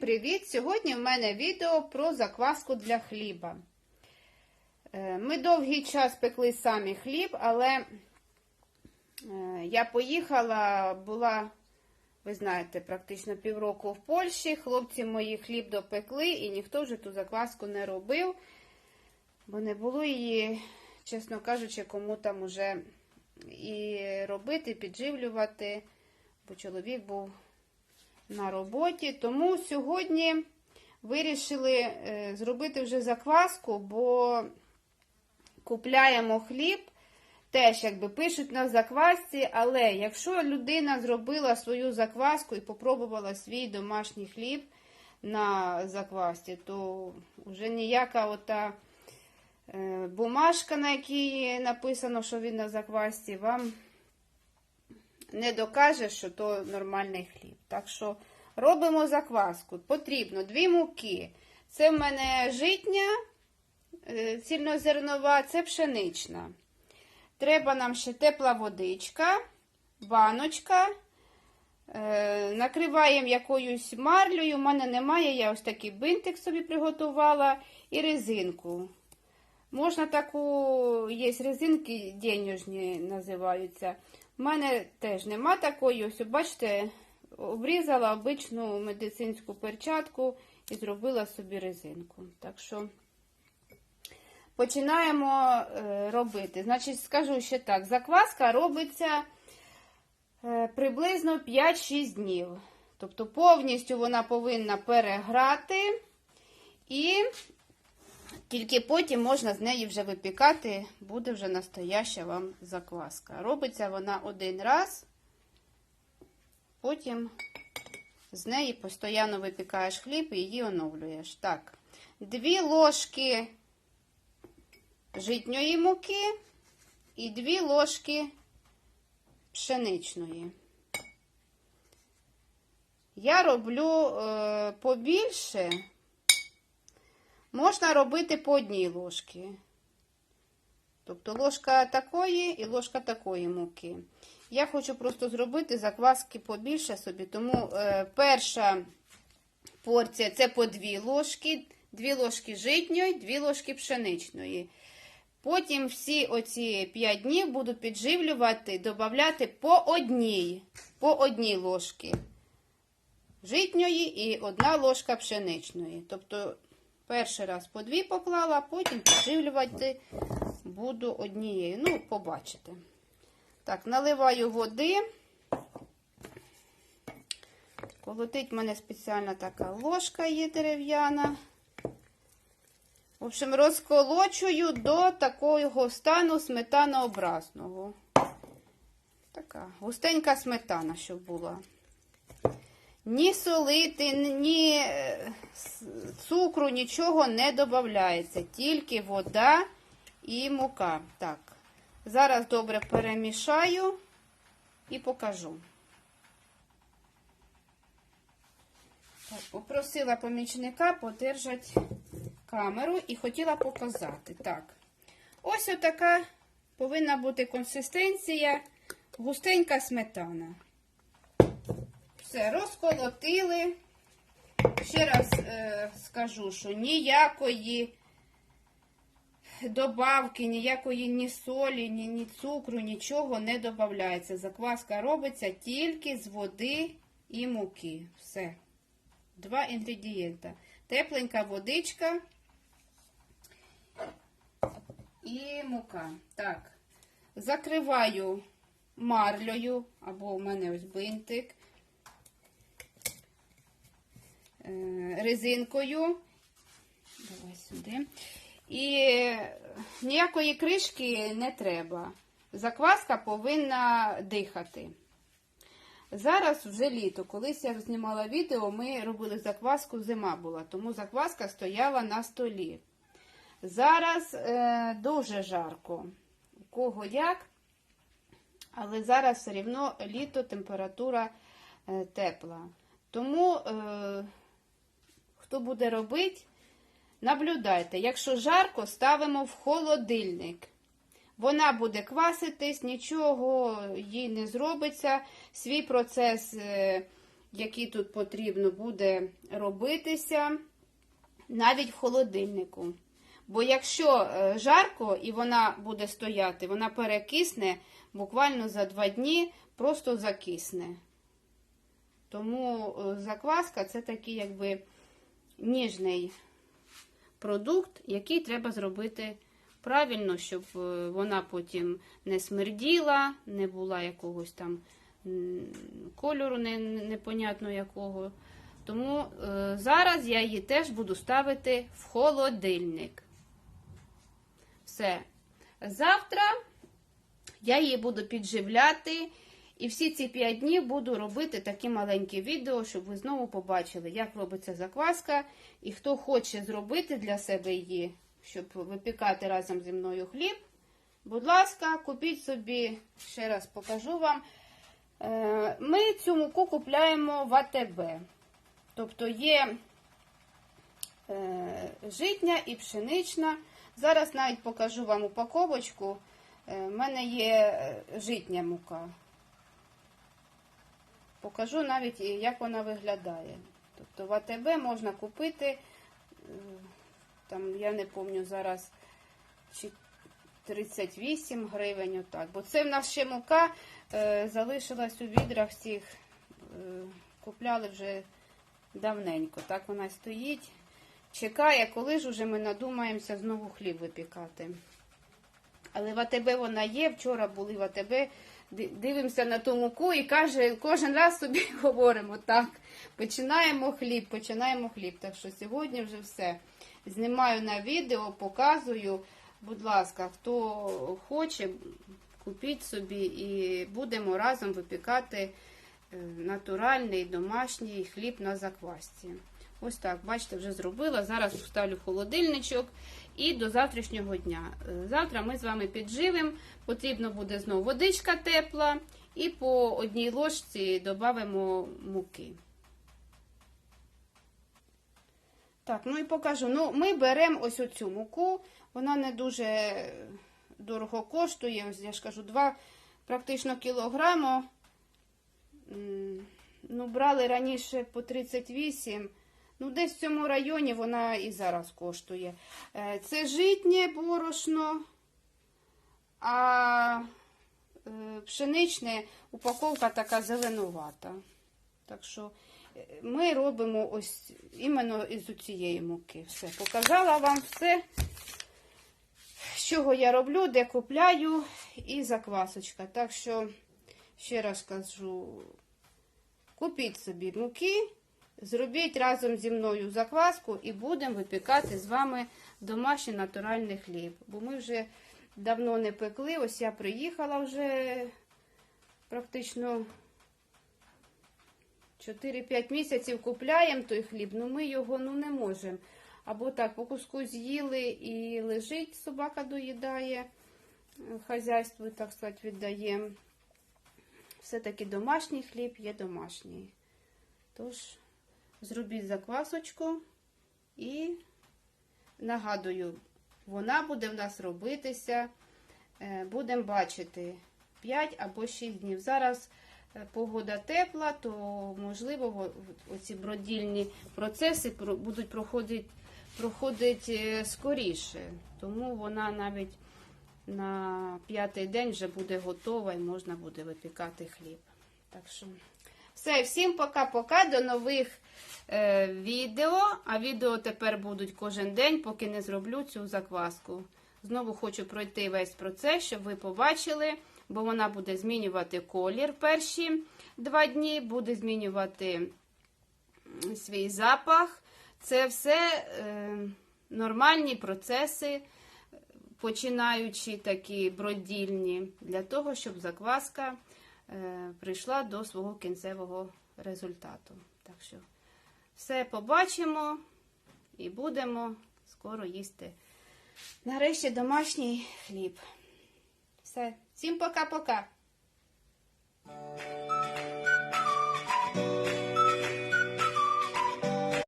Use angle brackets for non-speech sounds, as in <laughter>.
привіт! Сьогодні в мене відео про закваску для хліба. Е, Ми довгий час пекли самі хліб, але е, я поїхала, була, ви знаєте, практично півроку в Польщі. Хлопці мої хліб допекли і ніхто вже ту закваску не робив, бо не було її, чесно кажучи, кому там уже і робити, підживлювати, бо чоловік був на роботі. Тому сьогодні вирішили е, зробити вже закваску, бо купляємо хліб. Теж, якби пишуть на заквасці, але якщо людина зробила свою закваску і попробувала свій домашній хліб на заквасці, то вже ніяка ота е, бумажка, на якій написано, що він на заквасці, вам не докаже, що то нормальний хліб. Так що робимо закваску. Потрібно дві муки. Це в мене житня, е, цільнозернова, це пшенична. Треба нам ще тепла водичка, баночка. Е, накриваємо якоюсь марлею. У мене немає, я ось такий бинтик собі приготувала і резинку. Можна таку, є резинки денежні називаються. У мене теж нема такої. Ось, бачите, обрізала обичну медицинську перчатку і зробила собі резинку. Так що починаємо е, робити. Значить, скажу ще так: закваска робиться е, приблизно 5-6 днів. Тобто повністю вона повинна переграти і тільки потім можна з неї вже випікати, буде вже настояща вам закваска. Робиться вона один раз, потім з неї постійно випікаєш хліб і її оновлюєш. Так, дві ложки житньої муки і дві ложки пшеничної. Я роблю е, побільше. Можна робити по одній ложці. Тобто ложка такої і ложка такої муки. Я хочу просто зробити закваски побільше собі, тому е, перша порція це по дві ложки, дві ложки житньої, дві ложки пшеничної. Потім всі оці 5 днів буду підживлювати, додати по одній, по одній ложки житньої і одна ложка пшеничної. Тобто Перший раз по дві поклала, потім підживлювати буду однією. Ну, побачите. Так, наливаю води. Колотить в мене спеціальна така ложка є дерев'яна. В общем, розколочую до такого стану сметанообразного. Така густенька сметана, щоб була. Ні солити, ні е, цукру, нічого не додається, тільки вода і мука. Так, зараз добре перемішаю і покажу. Попросила помічника подержати камеру і хотіла показати. Так, ось отака повинна бути консистенція, густенька сметана. Все, розколотили. Ще раз е, скажу, що ніякої добавки, ніякої ні солі, ні, ні цукру, нічого не додається. Закваска робиться тільки з води і муки. Все. Два інгредієнта. Тепленька водичка і мука. Так, закриваю марлею, або в мене ось бинтик. резинкою. Давай сюди. І ніякої кришки не треба. Закваска повинна дихати. Зараз вже літо. Колись я знімала відео, ми робили закваску, зима була, тому закваска стояла на столі. Зараз е, дуже жарко. У кого як, але зараз все рівно літо температура е, тепла. Тому е, хто буде робити, наблюдайте. Якщо жарко, ставимо в холодильник. Вона буде кваситись, нічого їй не зробиться. Свій процес е, які тут потрібно буде робитися, навіть в холодильнику. Бо якщо е, жарко і вона буде стояти, вона перекисне буквально за два дні, просто закисне. Тому е, закваска це такий якби ніжний продукт, який треба зробити правильно, щоб е, вона потім не смерділа, не була якогось там кольору непонятно якого. Тому е, зараз я її теж буду ставити в холодильник. Все. Завтра я її буду підживляти. І всі ці 5 днів буду робити такі маленькі відео, щоб ви знову побачили, як робиться закваска. І хто хоче зробити для себе її, щоб випікати разом зі мною хліб. Будь ласка, купіть собі, ще раз покажу вам. Е, Ми цю муку купляємо в АТБ. Тобто є е, житня і пшенична. Зараз навіть покажу вам упаковочку. У мене є е, житня мука. Покажу навіть, як вона виглядає. Тобто в АТБ можна купити, е, там, я не пам'ятаю зараз, чи 38 гривень, отак. Бо це в нас ще мука е, залишилась у відрах цих, е, купляли вже давненько. Так вона стоїть, чекає, коли ж уже ми надумаємося знову хліб випікати. Але в АТБ вона є. Вчора були в АТБ, дивимося на ту муку і каже, кожен раз собі <laughs> говоримо так. Починаємо хліб, починаємо хліб. Так що сьогодні вже все. Знімаю на відео, показую. Будь ласка, хто хоче, купіть собі і будемо разом випікати натуральний домашній хліб на заквасці. Ось так, бачите, вже зробила. Зараз вставлю в холодильничок і до завтрашнього дня. Е, Завтра ми з вами підживимо. Потрібно буде знову водичка тепла і по одній ложці додамо муки. Так, ну і покажу. Ну, ми беремо ось оцю муку. Вона не дуже дорого коштує. Ось я ж кажу, 2 практично кілограма. Ну, брали раніше по 38. Ну, десь в цьому районі вона і зараз коштує. Е, Це житнє борошно, а е, пшеничне упаковка така зеленувата. Так що е, ми робимо ось іменно із цієї муки. Все. Показала вам все, з чого я роблю, де купляю, і заквасочка. Так що, ще раз кажу, купіть собі муки. Зробіть разом зі мною закваску і будемо випікати з вами домашній натуральний хліб. Бо ми вже давно не пекли. Ось я приїхала вже практично 4-5 місяців купляємо той хліб, ну ми його ну, не можемо. Або так по куску з'їли і лежить, собака доїдає, е, хазяйство, так сказати, віддає. Все-таки домашній хліб є домашній. Тож, зробіть заквасочку і нагадую, вона буде в нас робитися, е, будемо бачити 5 або 6 днів. Зараз е, погода тепла, то можливо оці бродільні процеси будуть проходити проходить е, скоріше. Тому вона навіть на п'ятий день вже буде готова і можна буде випікати хліб. Так що все, всім пока-пока, до нових е, відео. А відео тепер будуть кожен день, поки не зроблю цю закваску. Знову хочу пройти весь процес, щоб ви побачили, бо вона буде змінювати колір перші два дні, буде змінювати свій запах. Це все е, нормальні процеси, починаючи такі бродільні, для того, щоб закваска е, прийшла до свого кінцевого результату. Так що все побачимо і будемо скоро їсти. Нарешті домашній хліб. Все, всім пока-пока.